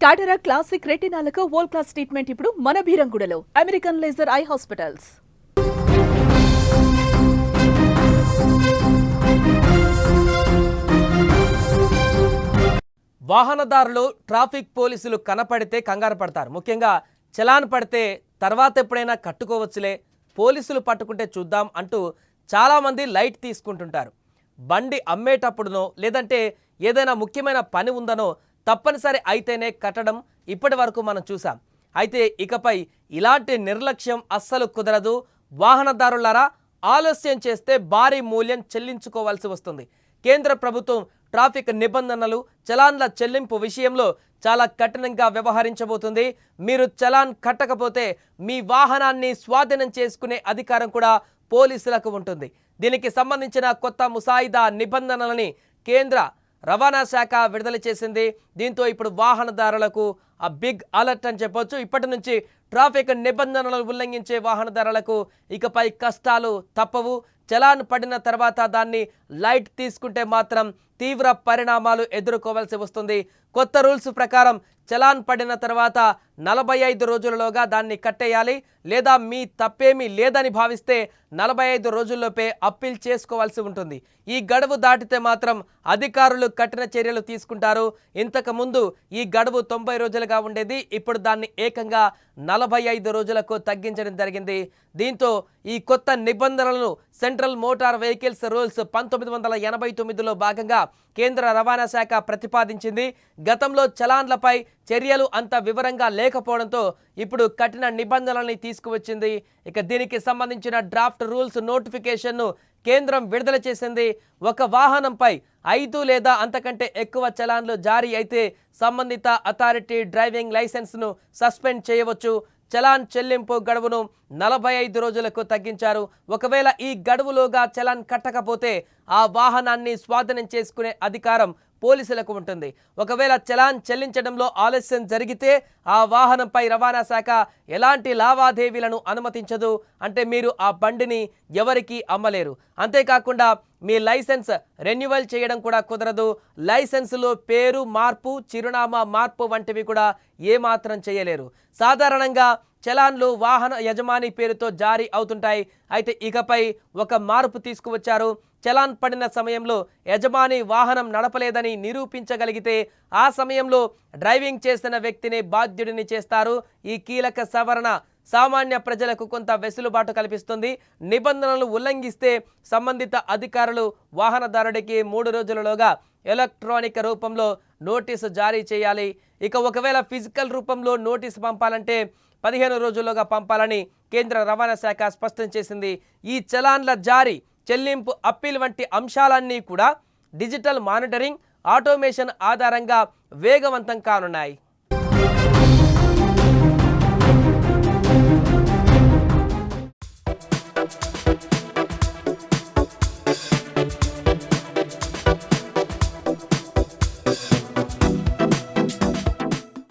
టాటరా classic రెటినాలకు world class treatment ఇప్పుడు మన భీరంగుడలో అమెరికన్ లేజర్ ఐ హాస్పిటల్స్ వాహనదారులు ట్రాఫిక్ పోలీసులు కనపడితే కంగారు పడతారు. ముఖ్యంగా చలాన్ పడితే తర్వాత ఎప్పుడైనా కట్టుకోవచ్చులే పోలీసులు పట్టుకుంటే చూద్దాం అంటూ చాలామంది లైట్ తీసుకుంటుంటారు. బండి అమ్మేటప్పుడునో లేదంటే ఏదైనా ముఖ్యమైన పని ఉందనో తప్పనిసరి అయితేనే కట్టడం ఇప్పటి వరకు మనం చూసాం అయితే ఇకపై ఇలాంటి నిర్లక్ష్యం అస్సలు కుదరదు. వాహనదారులారా ఆలస్యం చేస్తే భారీ మూల్యం చెల్లించుకోవాల్సి వస్తుంది. కేంద్ర ప్రభుత్వం ట్రాఫిక్ నిబంధనలు చలాన్ల చెల్లింపు విషయంలో చాలా కఠినంగా వ్యవహరించబోతుంది. మీరు చలాన్ కట్టకపోతే మీ వాహనాన్ని స్వాధీనం చేసుకునే అధికారం కూడా పోలీసులకు ఉంటుంది. దీనికి సంబంధించిన కొత్త ముసాయిదా నిబంధనలని కేంద్ర రవాణా శాఖ విడుదల చేసింది. దీంతో ఇప్పుడు వాహనదారులకు ఆ బిగ్ అలర్ట్ అని చెప్పొచ్చు. ఇప్పటి నుంచి ట్రాఫిక్ నిబంధనలు ఉల్లంఘించే వాహనదారులకు ఇకపై కష్టాలు తప్పవు. చలాన్ పడిన తర్వాత దాన్ని లైట్ తీసుకుంటే మాత్రం తీవ్ర పరిణామాలు ఎదుర్కోవాల్సి వస్తుంది. కొత్త రూల్స్ ప్రకారం చలాన్ పడిన తర్వాత నలభై ఐదు రోజులలోగా దాన్ని కట్టేయాలి. లేదా మీ తప్పేమీ లేదని భావిస్తే నలభై ఐదు రోజుల్లోపే అప్పీల్ చేసుకోవాల్సి ఉంటుంది. ఈ గడువు దాటితే మాత్రం అధికారులు కఠిన చర్యలు తీసుకుంటారు. ఇంతకు ముందు ఈ గడువు తొంభై రోజులుగా ఉండేది. ఇప్పుడు దాన్ని ఏకంగా నలభై ఐదు రోజులకు తగ్గించడం జరిగింది. దీంతో ఈ కొత్త నిబంధనలను సెంట్రల్ మోటార్ వెహికల్స్ రూల్స్ పంతొమ్మిది వందల ఎనభై తొమ్మిదిలో భాగంగా కేంద్ర రవాణా శాఖ ప్రతిపాదించింది. గతంలో చలాన్లపై చర్యలు అంత వివరంగా లేకపోవడంతో ఇప్పుడు కఠిన నిబంధనల్ని తీసుకువచ్చింది. ఇక దీనికి సంబంధించిన డ్రాఫ్ట్ రూల్స్ నోటిఫికేషన్ను కేంద్రం విడుదల చేసింది. ఒక వాహనంపై ఐదు లేదా అంతకంటే ఎక్కువ చలాన్లు జారీ అయితే సంబంధిత అథారిటీ డ్రైవింగ్ లైసెన్స్ను సస్పెండ్ చేయవచ్చు. చలాన్ చెల్లింపు గడువును నలభై ఐదు రోజులకు తగ్గించారు. ఒకవేళ ఈ గడువులోగా చలాన్ కట్టకపోతే ఆ వాహనాన్ని స్వాధీనం చేసుకునే అధికారం పోలీసులకు ఉంటుంది. ఒకవేళ చలాన్ చెల్లించడంలో ఆలస్యం జరిగితే ఆ వాహనంపై రవాణా శాఖ ఎలాంటి లావాదేవీలను అనుమతించదు. అంటే మీరు ఆ బండిని ఎవరికీ అమ్మలేరు. అంతేకాకుండా మీ లైసెన్స్ రెన్యువల్ చేయడం కూడా కుదరదు. లైసెన్సులో పేరు మార్పు చిరునామా మార్పు వంటివి కూడా ఏమాత్రం చేయలేరు. సాధారణంగా చలాన్లు వాహన యజమాని పేరుతో జారీ అవుతుంటాయి. అయితే ఇకపై ఒక మార్పు తీసుకువచ్చారు. చలాన్ పడిన సమయంలో యజమాని వాహనం నడపలేదని నిరూపించగలిగితే ఆ సమయంలో డ్రైవింగ్ చేసిన వ్యక్తిని బాధ్యుడిని చేస్తారు. ఈ కీలక సవరణ సామాన్య ప్రజలకు కొంత వెసులుబాటు కల్పిస్తుంది. నిబంధనలు ఉల్లంఘిస్తే సంబంధిత అధికారులు వాహనదారుడికి మూడు రోజులలోగా ఎలక్ట్రానిక్ రూపంలో నోటీసు జారీ చేయాలి. ఇక ఒకవేళ ఫిజికల్ రూపంలో నోటీసు పంపాలంటే పదిహేను రోజుల్లోగా పంపాలని కేంద్ర రవాణా శాఖ స్పష్టం చేసింది. ఈ చలాన్ల జారీ చెల్లింపు అప్పీల్ వంటి అంశాలన్నీ కూడా డిజిటల్ మానిటరింగ్ ఆటోమేషన్ ఆధారంగా వేగవంతం కానున్నాయి.